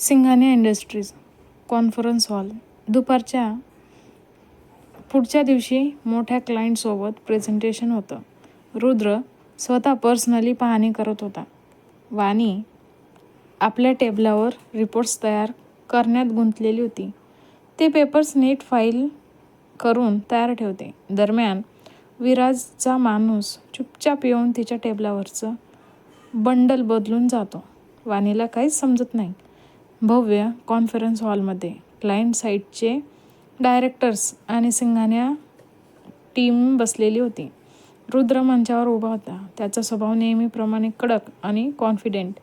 Singhania industries conference hall. दुपारच्या पुढच्या दिवशी मोठ्या क्लायंटसोबत प्रेझेंटेशन होतं. रुद्र स्वतः पर्सनली पाहणी करत होता. वाणी आपल्या टेबलावर रिपोर्ट्स तयार करण्यात गुंतलेली होती. ते पेपर्स नीट फाईल करून तयार ठेवते. दरम्यान विराजचा माणूस चुपचाप येऊन तिच्या टेबलावरचं बंडल बदलून जातो. वाणीला काहीच समजत नाही. भव्य कॉन्फरन्स हॉलमध्ये क्लायंट साईटचे डायरेक्टर्स आणि सिंघाण्या टीम बसलेली होती. रुद्र मंचावर उभा होता. त्याचा स्वभाव नेहमीप्रमाणे कडक आणि कॉन्फिडेंट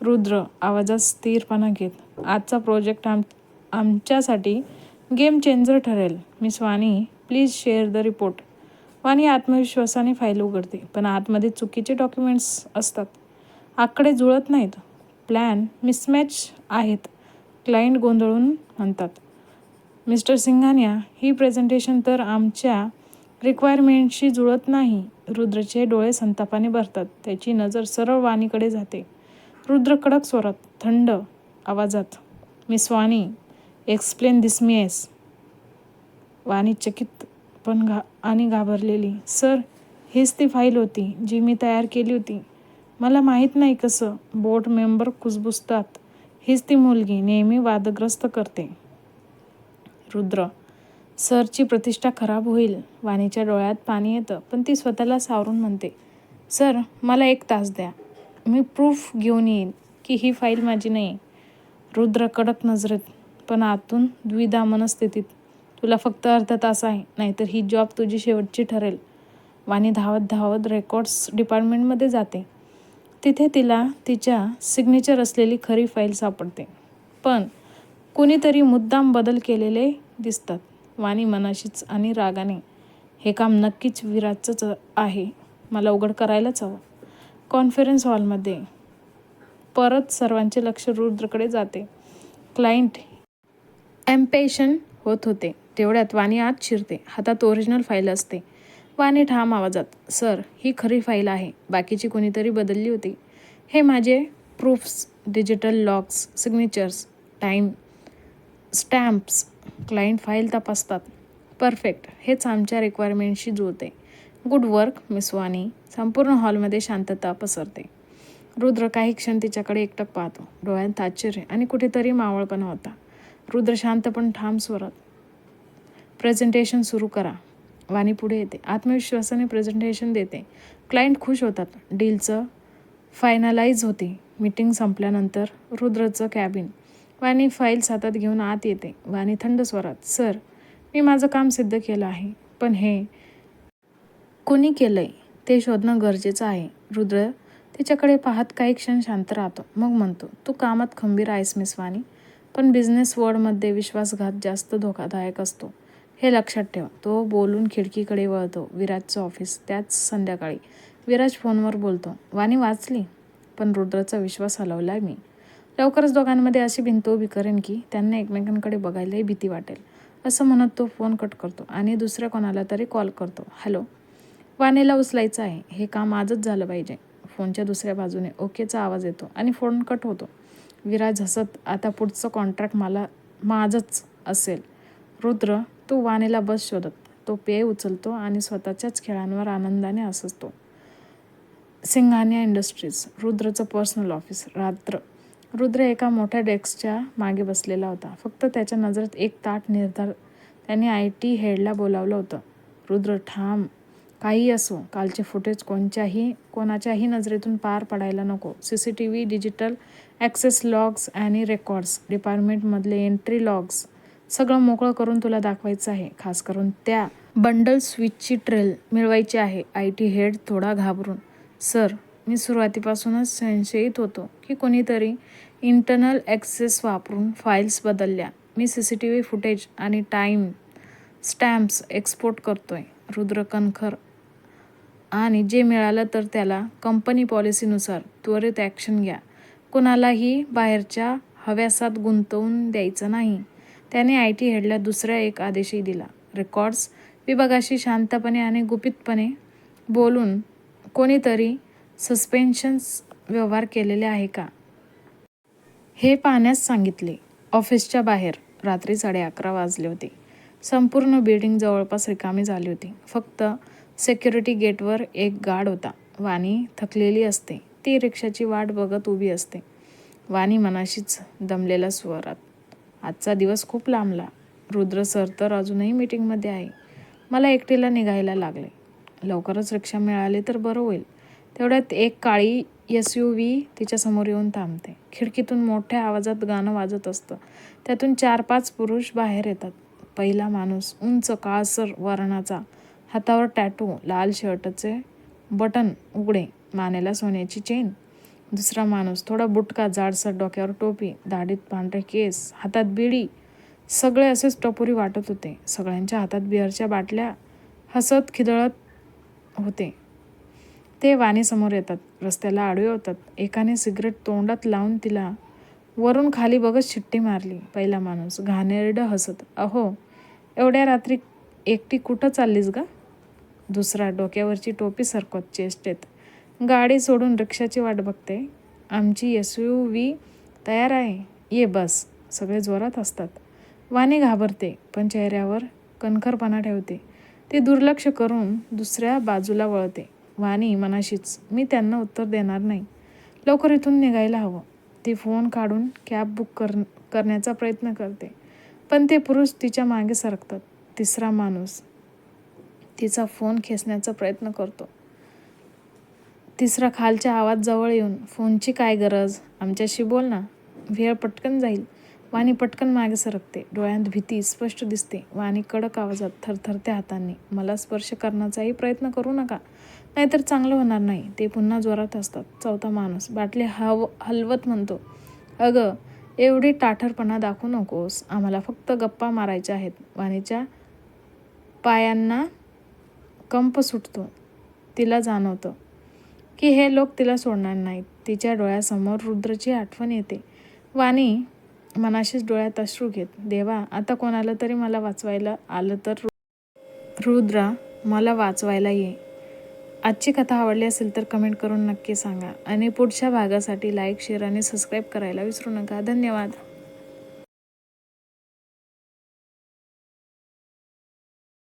रुद्र आवाजात स्थिरपणा घेत आजचा प्रोजेक्ट आम आमच्यासाठी गेम चेंजर ठरेल. Miss Vani please share the report Vani आत्मविश्वासाने फाईल उघडते पण आतमध्ये चुकीचे डॉक्युमेंट्स असतात. आकडे जुळत नाहीत. प्लॅन मिसमॅच आहेत क्लायंट गोंधळून म्हणतात. मिस्टर सिंघानिया ही प्रेझेंटेशन तर आमच्या रिक्वायरमेंटशी जुळत नाही. रुद्रचे डोळे संतापाने भरतात. त्याची नजर सरळ वाणीकडे जाते. रुद्र कडक स्वरात थंड आवाजात miss Vani explain this mess Vani चकित पण घा आणि घाबरलेली सर हीच ती फाईल होती जी मी तयार केली होती. मला माहीत नाही कसं बोर्ड मेंबर कुजबुजतात. हीच ती मुलगी नेहमी वादग्रस्त करते. रुद्र सरची प्रतिष्ठा खराब होईल. वाणीच्या डोळ्यात पाणी येतं पण ती स्वतःला सावरून म्हणते सर मला एक तास द्या. मी प्रूफ घेऊन येईन की ही फाईल माझी नाही. रुद्र कडक नजरेत पण आतून द्विधा मनस्थितीत. तुला फक्त अर्धा तास आहे नाहीतर ही जॉब तुझी शेवटची ठरेल. वाणी धावत धावत रेकॉर्ड्स डिपार्टमेंटमध्ये जाते. तिथे तिला तिच्या सिग्नेचर असलेली खरी फाईल सापडते. पण कुणीतरी मुद्दाम बदल केलेले दिसतात वाणी मनाशीच आणि रागाने. हे काम नक्कीच विराजचंच आहे. मला उघड करायलाच हवं. कॉन्फरन्स हॉलमध्ये परत सर्वांचे लक्ष रुद्रकडे जाते. क्लायंट एम्पेशन होत होते. तेवढ्यात वाणी आत शिरते. हातात ओरिजिनल फाईल असते. वाने ठाम आवाजात सर ही खरी फाईल आहे. बाकीची कोणीतरी बदलली होती. हे माझे proofs digital locks signatures time stamps client file तपासतात. परफेक्ट. हेच आमच्या रिक्वायरमेंटशी जुळते. Good work miss Vani. संपूर्ण हॉलमध्ये शांतता पसरते. रुद्र काही क्षण तिच्याकडे एकटक पाहतो. डोळ्यांत आश्चर्य आणि कुठेतरी मावळपणा होता. रुद्र शांत पण ठाम स्वरात प्रेझेंटेशन सुरू करा. वाणी पुढे येते. आत्मविश्वासाने प्रेझेंटेशन देते. क्लायंट खुश होतात. डीलचं फायनलाइज होते. मीटिंग संपल्यानंतर रुद्रचं कॅबिन वाणी फाईल्स हातात घेऊन आत येते. वाणी थंड स्वरात सर मी माझं काम सिद्ध केलं आहे. पण हे कोणी केलं आहे ते शोधणं गरजेचं आहे. रुद्र तिच्याकडे पाहत काही क्षण शांत राहतो. मग म्हणतो तू कामात खंबीर आहेस मिस वाणी. पण बिझनेस वर्ल्डमध्ये विश्वासघात जास्त धोकादायक असतो. हे लक्षात ठेवा. तो बोलून खिडकीकडे वळतो विराजचं ऑफिस. त्याच संध्याकाळी विराज फोनवर बोलतो वाणी वाचली? पण रुद्रचा विश्वास हलवलाय मी. लवकरच दोघांमध्ये अशी भिंत उभी करेन की त्यांना एकमेकांकडे बघायलाही भीती वाटेल. असं म्हणत तो फोन कट करतो आणि दुसऱ्या कोणाला तरी कॉल करतो हॅलो वाणीला उचलायचं आहे. हे काम आजच झालं पाहिजे. फोनच्या दुसऱ्या बाजूने ओकेचा आवाज येतो आणि फोन कट होतो. विराज हसत आता पुढचं कॉन्ट्रॅक्ट मला माझंच असेल. रुद्र तो वाणीला बस शोधत. तो पेय उचलतो आणि स्वतःच्याच खेळांवर आनंदाने असतो. सिंघानिया इंडस्ट्रीज रुद्रचं पर्सनल ऑफिस रात्र. रुद्र एका मोठ्या डेस्कच्या मागे बसलेला होता. फक्त त्याच्या नजरेत एक ताट निर्धार त्याने आय टी हेडला बोलावलं होतं. रुद्र ठाम काही असो. कालचे फुटेज कोणत्याही कोणाच्याही नजरेतून पार पडायला नको. C C T V digital access logs आणि रेकॉर्ड्स डिपार्टमेंटमधले एंट्री लॉग्स सगळं मोकळं करून तुला दाखवायचं आहे. खास करून त्या बंडल स्विचची ट्रेल मिळवायची आहे. आय टी हेड थोडा घाबरून. सर मी सुरुवातीपासूनच संशयित होतो की कोणीतरी इंटरनल ॲक्सेस वापरून फाईल्स बदलल्या. मी C C T V footage आणि टाईम स्टॅम्प्स एक्सपोर्ट करतोय. रुद्र कणखर आणि जे मिळालं तर त्याला कंपनी पॉलिसीनुसार त्वरित ॲक्शन घ्या. कोणालाही बाहेरच्या हव्यासात गुंतवून द्यायचं नाही. त्याने आय टी हेडला दुसरा एक आदेशही दिला. रेकॉर्ड्स विभागाशी शांतपणे आणि गुपितपणे बोलून कोणीतरी सस्पेन्शन्स व्यवहार केलेले आहे का? हे पाहण्यास सांगितले. ऑफिसच्या बाहेर रात्री साडे अकरा वाजले होते. संपूर्ण बिल्डिंग जवळपास रिकामी झाली होती. फक्त सेक्युरिटी गेटवर एक गार्ड होता. वाणी थकलेली असते. ती रिक्षाची वाट बघत उभी असते. वाणी मनाशीच दमलेल्या स्वरात. आजचा दिवस खूप लांबला. रुद्र सर तर अजूनही मीटिंगमध्ये आहे. मला एकटीला निघायला लागले. लवकरच रिक्षा मिळाली तर बरं होईल. तेवढ्यात एक काळी एस यू व्ही तिच्यासमोर येऊन थांबते. खिडकीतून मोठ्या आवाजात गाणं वाजत असतं. त्यातून चार पाच पुरुष बाहेर येतात. पहिला माणूस उंच काळसर वर्णाचा. हातावर टॅटू लाल शर्टचे बटन उघडे. मानेला सोन्याची चेन दुसरा माणूस थोडा बुटका जाडसर डोक्यावर टोपी दाढीत पांढरे केस हातात बिडी सगळे असेच टपोरी वाटत होते. सगळ्यांच्या हातात बिअरच्या बाटल्या हसत खिदळत होते. ते वाणीसमोर येतात रस्त्याला आडवे होतात. एकाने सिगरेट तोंडात लावून तिला वरून खाली बघत शिट्टी मारली. पहिला माणूस घाणेरडं हसत अहो एवढ्या रात्री एकटी कुठं चाललीस गा? दुसरा डोक्यावरची टोपी सरकत चेष्टेत. गाडी सोडून रिक्षाची वाट बघते. आमची एस यू व्ही तयार आहे. ये बस. सगळे जोरात असतात वाणी घाबरते पण चेहऱ्यावर कणखरपणा ठेवते. ती दुर्लक्ष करून दुसऱ्या बाजूला वळते. वाणी मनाशीच मी त्यांना उत्तर देणार नाही. लवकर इथून निघायला हवं. ती फोन काढून कॅब बुक कर करण्याचा प्रयत्न करते. पण ते पुरुष तिच्यामागे सरकतात. तिसरा माणूस तिचा फोन खेचण्याचा प्रयत्न करतो. तिसरा खालच्या आवाज जवळ येऊन फोनची काय गरज? आमच्याशी बोल ना. वेळ पटकन जाईल. वाणी पटकन मागे सरकते. डोळ्यात भीती स्पष्ट दिसते. वाणी कडक आवाजात थरथरत्या हातांनी. मला स्पर्श करण्याचाही प्रयत्न करू नका. नाहीतर चांगलं होणार नाही. ते पुन्हा जोरात असतात चौथा माणूस बाटली हव हलवत म्हणतो अगं एवढी टाठरपणा दाखवू नकोस. आम्हाला फक्त गप्पा मारायच्या आहेत. वाणीच्या पायांना कंप सुटतो. तिला जाणवतं. की हे लोक तिला सोडणार नाहीत. तिच्या डोळ्यासमोर रुद्रची आठवण येते. वाणी मनाशीच डोळ्यात अश्रू घेत देवा आता कोणाला तरी मला वाचवायला आलं तर रु- रुद्रा मला वाचवायला ये. आजची कथा आवडली असेल तर कमेंट करून नक्की सांगा. आणि पुढच्या भागासाठी लाईक शेअर आणि सबस्क्राईब करायला विसरू नका. धन्यवाद.